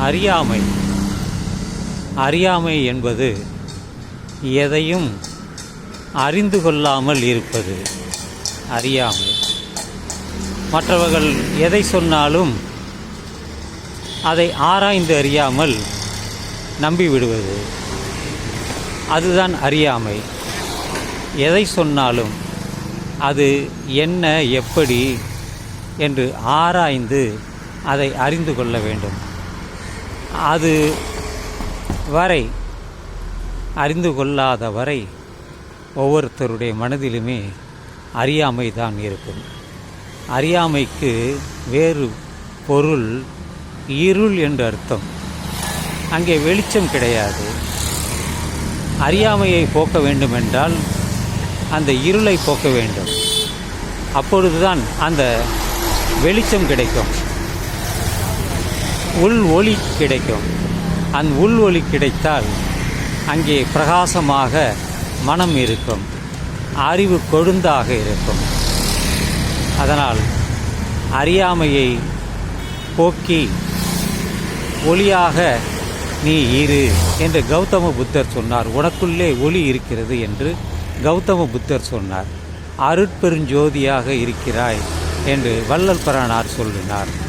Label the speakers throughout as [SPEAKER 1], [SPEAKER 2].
[SPEAKER 1] அறியாமை. அறியாமை என்பது எதையும் அறிந்து கொள்ளாமல் இருப்பது. அறியாமை. மற்றவர்கள் எதை சொன்னாலும் அதை ஆராய்ந்து அறியாமல் நம்பிவிடுவது அதுதான் அறியாமை. எதை சொன்னாலும் அது என்ன எப்படி என்று ஆராய்ந்து அதை அறிந்து கொள்ள வேண்டும். அது வரை அறிந்து கொள்ளாத வரை ஒவ்வொருத்தருடைய மனதிலுமே அறியாமை தான் இருக்கும். அறியாமைக்கு வேறு பொருள் இருள் என்று அர்த்தம். அங்கே வெளிச்சம் கிடையாது. அறியாமையை போக்க வேண்டுமென்றால் அந்த இருளை போக்க வேண்டும். அப்பொழுதுதான் அந்த வெளிச்சம் கிடைக்கும். உள் ஒளி கிடைக்கும். அந்த உள் ஒளி கிடைத்தால் அங்கே பிரகாசமாக மனம் இருக்கும். அறிவு கொழுந்தாக இருக்கும். அதனால் அறியாமையை போக்கி ஒளியாக நீ இரு என்று கௌதம புத்தர் சொன்னார். உனக்குள்ளே ஒளி இருக்கிறது என்று கௌதம புத்தர் சொன்னார். அருட்பெருஞ்சோதியாக இருக்கிறாய் என்று வள்ளல் பிரானார் சொல்லினார்.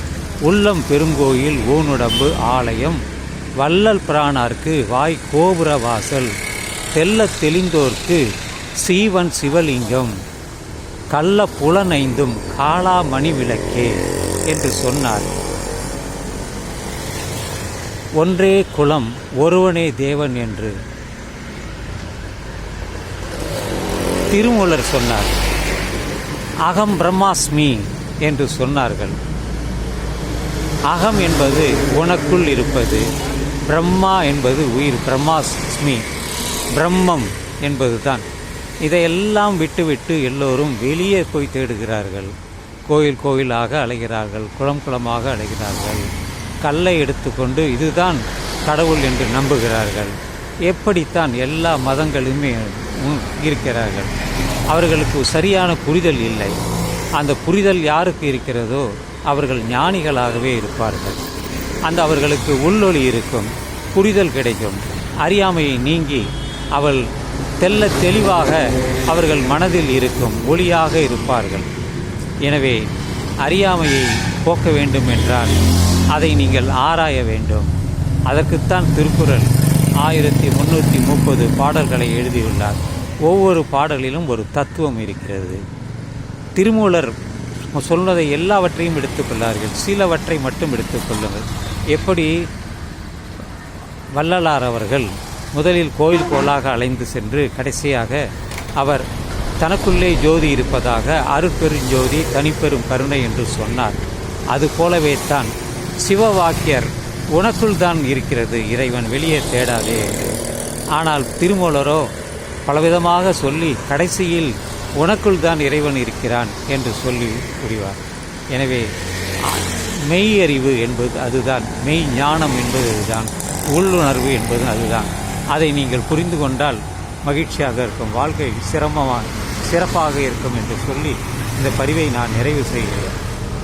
[SPEAKER 1] உள்ளம் பெருங்கோயில் ஊனுடம்பு ஆலயம். வள்ளல் பிரானார்க்கு வாய் கோபுர வாசல். தெல்ல தெளிந்தோர்க்கு சீவன் சிவலிங்கம். கள்ள புலனைந்தும் காளாமணி விளக்கே என்று சொன்னார். ஒன்றே குலம் ஒருவனே தேவன் என்று. திருமூலர் சொன்னார் அகம் பிரம்மாஸ்மி என்று சொன்னார்கள். அகம் என்பது உனக்குள் இருப்பது. பிரம்மா என்பது உயிர் பிரம்மாஸ்மி. பிரம்மம் என்பது தான் இதையெல்லாம் விட்டுவிட்டு எல்லோரும் வெளியே போய் தேடுகிறார்கள். கோயில் கோயிலாக அலைகிறார்கள் குளம் குளமாக அலைகிறார்கள். கல்லை எடுத்துக்கொண்டு இதுதான் கடவுள் என்று நம்புகிறார்கள். எப்படித்தான் எல்லா மதங்களுமே இருக்கிறார்கள். அவர்களுக்கு சரியான புரிதல் இல்லை. அந்த புரிதல் யாருக்கு இருக்கிறதோ அவர்கள் ஞானிகளாகவே இருப்பார்கள். அந்த அவர்களுக்கு உள்ளொளி இருக்கும் புரிதல் கிடைக்கும் அறியாமையை நீங்கி அவள் தெல்ல தெளிவாக அவர்கள் மனதில் இருக்கும் ஒளியாக இருப்பார்கள். எனவே அறியாமையை போக்க வேண்டும் என்றால் அதை நீங்கள் ஆராய வேண்டும். அதற்குத்தான் திருக்குறள் ஆயிரத்தி முந்நூற்றி முப்பது பாடல்களை எழுதியுள்ளார். ஒவ்வொரு பாடலிலும் ஒரு தத்துவம் இருக்கிறது. திருமூலர் சொன்னதை எல்லாவற்றையும் எடுத்துக்கொள்ளார்கள். சிலவற்றை மட்டும் எடுத்துக்கொள்ளுங்கள். எப்படி? வள்ளலார் அவர்கள் முதலில் கோயில் கோலாக அலைந்து சென்று கடைசியாக அவர் தனக்குள்ளே ஜோதி இருப்பதாக அருட்பெருஞ்சோதி தனிப்பெரும் கருணை என்று சொன்னார். அது போலவே தான் சிவவாக்கியர் உனக்குள் தான் இருக்கிறது இறைவன் வெளியே தேடாதே. ஆனால் திருமூலரோ பலவிதமாக சொல்லி கடைசியில் உனக்குள் தான் இறைவன் இருக்கிறான் என்று சொல்லி புரிவார் எனவே மெய் அறிவு என்பது அதுதான். மெய் ஞானம் என்பது அதுதான். உள்ளுணர்வு என்பது அதுதான். அதை நீங்கள் புரிந்து கொண்டால் மகிழ்ச்சியாக இருக்கும். வாழ்க்கை சிரமமாக சிறப்பாக இருக்கும் என்று சொல்லி இந்த பதிவை நான் நிறைவு செய்கிறேன்.